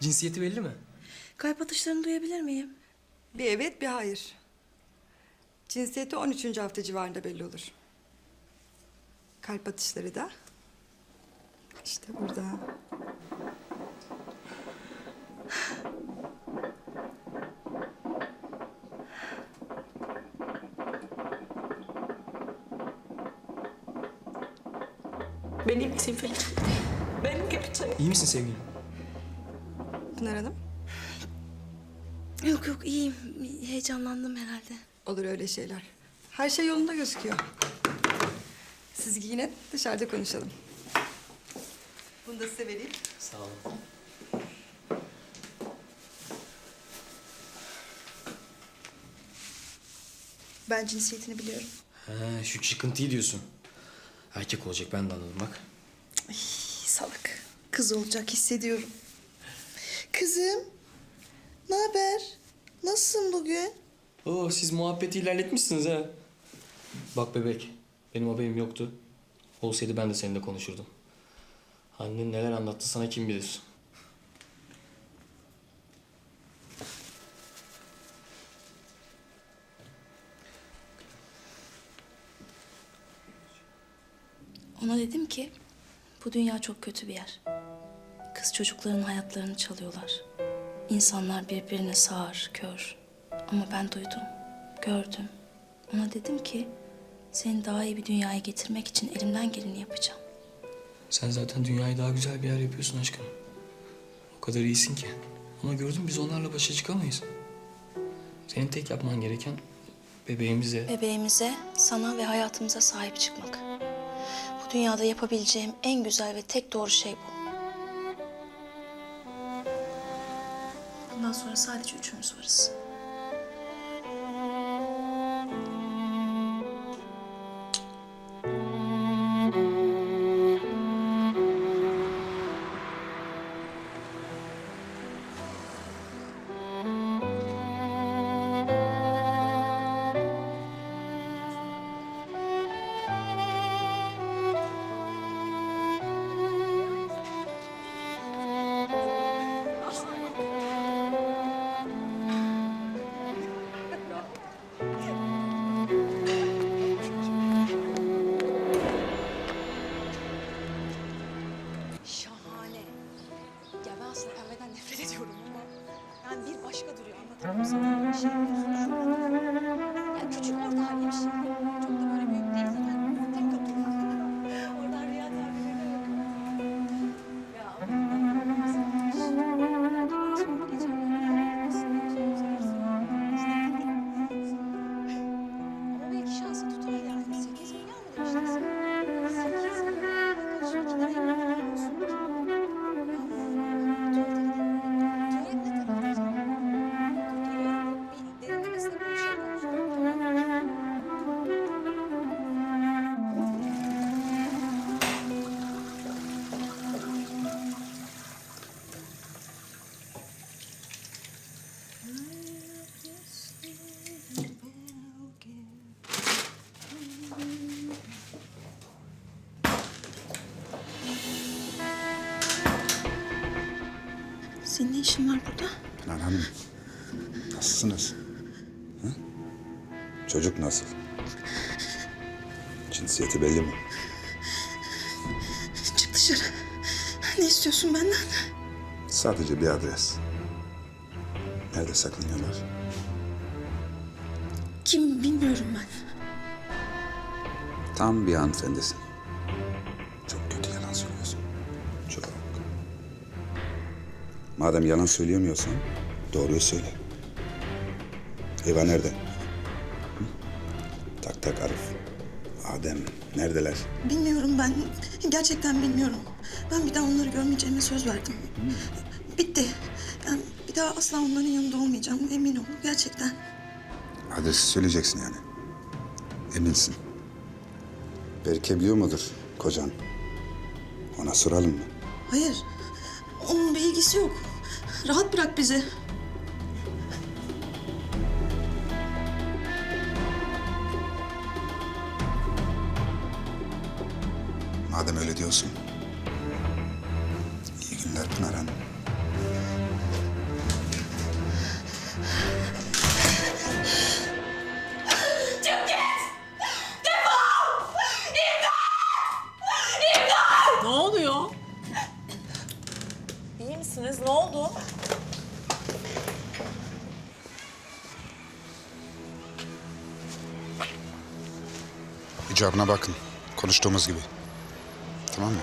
Cinsiyeti belli mi? Kalp atışlarını duyabilir miyim? Bir evet bir hayır. Cinsiyeti 13. hafta civarında belli olur. Kalp atışları da işte burada. Benim için. Benim gerçek. İyi misin sevgilim? Pınar Hanım Yok yok iyiyim. Heyecanlandım herhalde. olur öyle şeyler. Her şey yolunda gözüküyor. Siz giyinin dışarıda konuşalım. Bunu da size vereyim. Sağ ol. Ben cinsiyetini biliyorum. He, şu çıkıntıyı diyorsun. Erkek olacak ben de anladım bak. Ay, salak. Kız olacak hissediyorum. Kızım. Ne haber? Nasılsın bugün? Oo siz muhabbeti ilerletmişsiniz ha. Bak bebek, benim haberim yoktu. Olsaydı ben de seninle konuşurdum. Annen neler anlattı sana kim bilir. Ona dedim ki bu dünya çok kötü bir yer. Kız çocukların hayatlarını çalıyorlar. İnsanlar birbirine sağır, kör. Ama ben duydum, gördüm. Ona dedim ki seni daha iyi bir dünyaya getirmek için elimden geleni yapacağım. Sen zaten dünyayı daha güzel bir yer yapıyorsun aşkım. O kadar iyisin ki. Ama gördün biz onlarla başa çıkamayız. Senin tek yapman gereken bebeğimize, Bebeğimize, sana ve hayatımıza sahip çıkmak. Bu dünyada yapabileceğim en güzel ve tek doğru şey bu. Bundan sonra sadece üçümüz varız. Pembeden nefret ediyorum ama yani bir başka duruyor anlatamam sana. Şey diyorsun Ya küçük orta halli bir şey. Ne işin var burada? Pınar Hanım, nasılsınız? Hı? Çocuk nasıl? Cinsiyeti belli mi? Çık dışarı. Ne istiyorsun benden? Sadece bir adres. Nerede saklanıyorlar? Kim bilmiyorum ben. Tam bir hanımefendisin. Çok kötü yalan söylüyorsun. Çok. Madem yalan söyleyemiyorsan doğruyu söyle. Eva nerede? Hı? Tak tak Arif. Adem neredeler? Bilmiyorum ben. Gerçekten bilmiyorum. Ben bir daha onları görmeyeceğime söz verdim. Bitti. Ben bir daha asla onların yanında olmayacağım. Emin ol gerçekten. Adresi söyleyeceksin yani. Eminsin. Berke biliyor mudur kocan? Ona soralım mı? Hayır. Onun bir ilgisi yok. Rahat bırak bizi. Madem öyle diyorsun. İyi günler Pınar Hanım. İcabına bakın. Konuştuğumuz gibi. Tamam mı?